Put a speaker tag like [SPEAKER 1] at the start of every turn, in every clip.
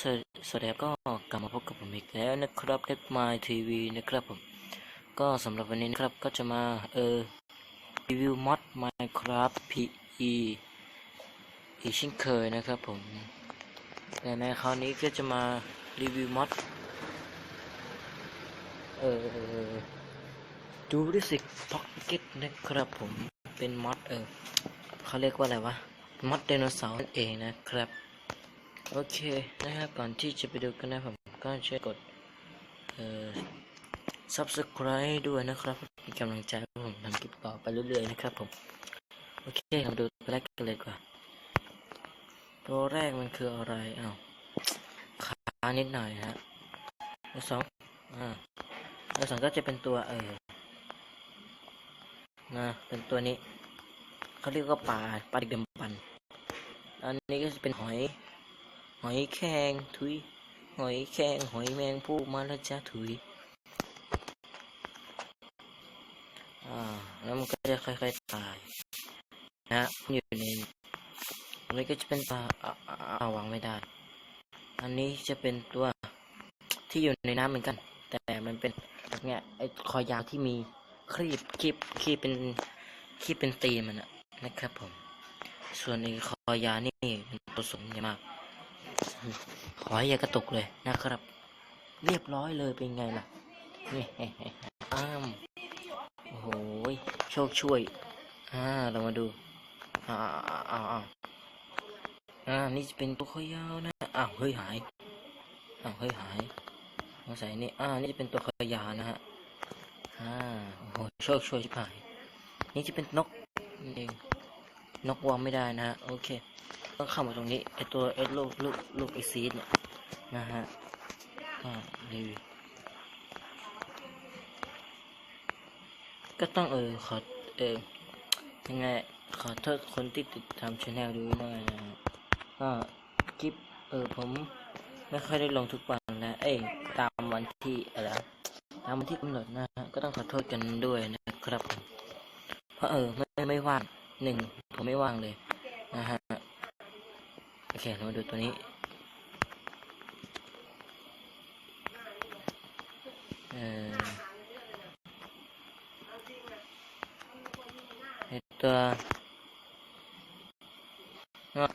[SPEAKER 1] สวัสดีครับก็กลับมาพบกับผมอีกแล้วนะครับเล็กไมทีวีนะครับผมก็สำหรับวันนี้นะครับก็จะมาเออรีวิวมอด Minecraft PE อีกเช่นเคยนะครับผมแต่ในคราวนี้ก็จะมารีวิวมอดเออดูดิสิกพ็อกเก็ตนะครับผมเป็นมอดเออเขาเรียกว่าอะไรวะมอดไดโนเสาร์นั่นเองนะครับ โอเคนะครับก่อนที่จะไปดูกันนะผมก็ช่วยกดเอ่อ subscribe ด้วยนะครับเป็นกำลังใจให้ผมทำคลิปต่อไปเรื่อยๆนะครับผมโอเคเราดูตัวแรกกันเลยกว่า ตัวแรกมันคืออะไรอ้าวขานิดหน่อยฮะตัวสองอ่าตัวสองก็จะเป็นตัวเออนะเป็นตัวนี้เขาเรียกว่าปลาปลาดิกดำปันอันนี้ก็จะเป็นหอย หอยแครงถุย หอยแครงหอยแมงผู้มาแล้วจ้าถุย อ่า แล้วมันก็จะค่อยๆตาย นะ อยู่ในอันนี้ก็จะเป็นปลาอ่าอ่าวางไม่ได้ อันนี้จะเป็นตัวที่อยู่ในน้ำเหมือนกัน แต่มันเป็นแบบเนี้ยไอ้คอยาวที่มีครีบครีบครีบเป็นครีบเป็นตีมันอะนะครับผม ส่วนไอ้คอยาวนี่มันตัวสูงใหญ่มาก ขอให้อย่ากระตุกเลยนะครับ เรียบร้อยเลยเป็นไงล่ะนี่อ้ามโอ้โหโชคช่วยอ่าเรามาดูอ่าอ่าอ่าอ่าอ่านี่จะเป็นตัวขอยาวนะอ้าวเฮ้ยหายอ้าวเฮ้ยหายมาใส่นี่อ่านี่จะเป็นตัวขอยาวนะฮะอ่าโอ้โหโชคช่วยชิบหายนี่จะเป็นนกนี่เองนกวางไม่ได้นะฮะโอเค ต้องเข้ามาตรงนี้ไอตัวไอลูกลูกลูกไอซีดเนี่ยนะฮะอ่าดีก็ต้องเออขอเออยังไงขอโทษคนที่ติดตามช anel ดูด้วยนะฮะก็คลิปเออผมไม่ค่อยได้ลงทุกวันนะ เอ้ยตามวันที่อะไรตามวันที่กำหนดนะฮะก็ต้องขอโทษกันด้วยนะครับ เพราะเออไม่ไม่ว่างหนึ่งผมไม่ว่างเลยนะฮะ โอเคเรามาดูตัวนี้เอ่อไอตัวเนาะ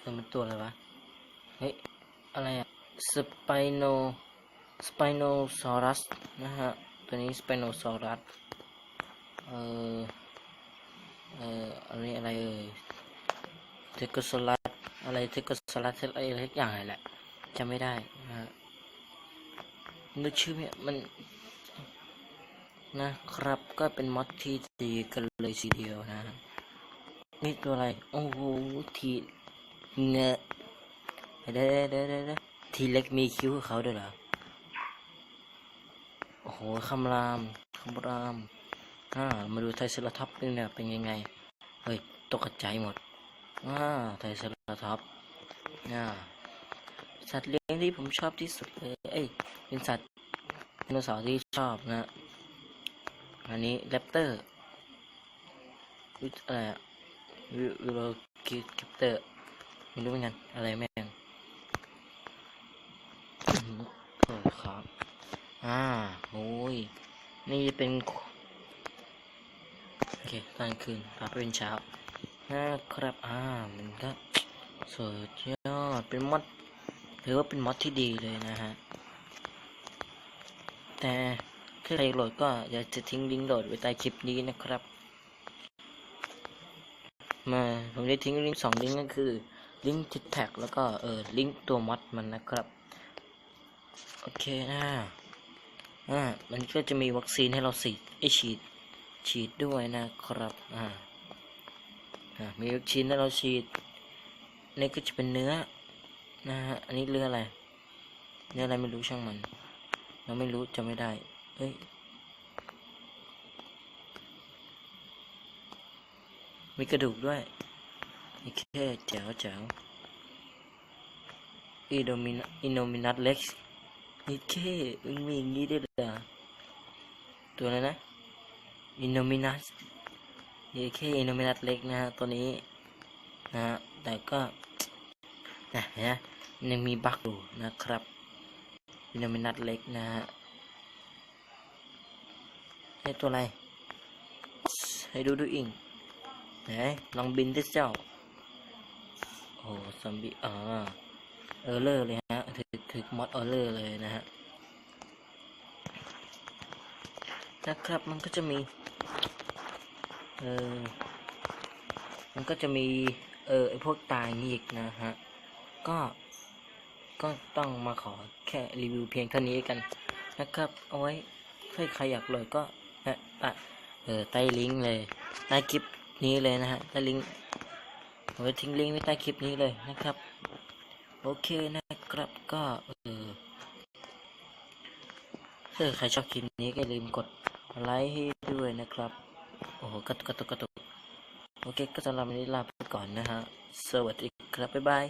[SPEAKER 1] เออมันตัวอะไรวะ เฮ้ย อะไรอะสไปโนสไปโนซอรัสนะฮะ ตัวนี้สไปโนซอรัส เออ เอออันนี้อะไรเอ่ยเทคโซลัสอะไรเทคโซลัสอะไรอะไรทุกอย่างเลยแหละจำไม่ได้นะฮะนึกชื่อไม่ยมันนะครับก็เป็นมอดที่ดีกันเลยทีเดียวนะ นี่ตัวอะไร โอ้โหทีเงะเด้เด้เด้เด้ทีเล็กมีคิ้วเขาด้วยเหรอ โอ้โหคำรามคำราม อ่ามาดูไทเซราท็อปส์เป็นเนี่ยเป็นยังไง เฮ้ย ตกกระจายหมดอ่าไทเซราท็อปอ่าสัตว์เลี้ยงที่ผมชอบที่สุดเลยเอ้ยเป็นสัตว์ไดโนเสาร์ที่ชอบนะ อันนี้แรปเตอร์วิอะไรอะวิวโรกิแรปเตอร์ไม่รู้เหมือนกัน อะไรแม่งอื้ออโอ้ยครับ อ่าโอ้ย นี่เป็น โอเคตอนคืนพาไปเป็นเช้านะครับอ่ามันก็สุดยอดเป็นมอดถือว่าเป็นมอดที่ดีเลยนะฮะ แต่ถ้าใครโหลดก็อยากจะทิ้งลิงก์โหลดไว้ใต้คลิปนี้นะครับ มาผมได้ทิ้งลิงก์สองลิงก์ก็คือลิงก์ทิดแท็กแล้วก็เออลิงก์ตัวมอดมันนะครับ โอเคนะอ่ามันก็จะมีวัคซีนให้เราฉีดไอฉีด ฉีดด้วยนะครับอ่ามีวัคซีนให้วเราฉีดนี่ก็จะเป็นเนื้อนะฮะอันนี้เรืออะไร เนื้ออะไรไม่รู้ช่างมัน เราไม่รู้จำไม่ได้เอ้ยมีกระดูกด้วยโอเคแจ๋วแจ๋วอีโดมินอิโนมินัสเล็กซ์นี่เคมึงมีอย่างนี้ด้วยเหรอตัวอะไรนะ อินโนมินัสเยเคอินโนมินัสเล็กนะฮะตัวนี้นะฮะแต่ก็นะเห็นะยังมีบั๊กอยู่นะครับวินามินัดเล็กนะฮะให้ตัวอะไรให้ดูดูอิงไหนลองบินดิเจ้าโอ้ซอมบี้อ่าเออร์เลอร์เลยฮะถึกถึกมอดเออร์เลอร์เลยนะฮะนะครับมันก็จะมี เออ มันก็จะมี เออไอพวกตายนี่อีกนะฮะ ก็ ก็ต้องมาขอแค่รีวิวเพียงเท่านี้กันนะครับ เอาไว้ถ้าใครอยากเลยก็นะอะเออใต้ลิงก์เลยใต้คลิปนี้เลยนะฮะใต้ลิงก์เอาไว้ทิ้งลิงก์ไว้ใต้คลิปนี้เลยนะครับ โอเคนะครับก็เออถ้าใครชอบคลิปนี้ก็อย่าลืมกดไลค์ให้ด้วยนะครับ โอ้กระตุกกระตุกกระตุกโอเคก็สำหรับวันนี้ลาไปก่อนนะฮะ สวัสดีครับ บ๊ายบาย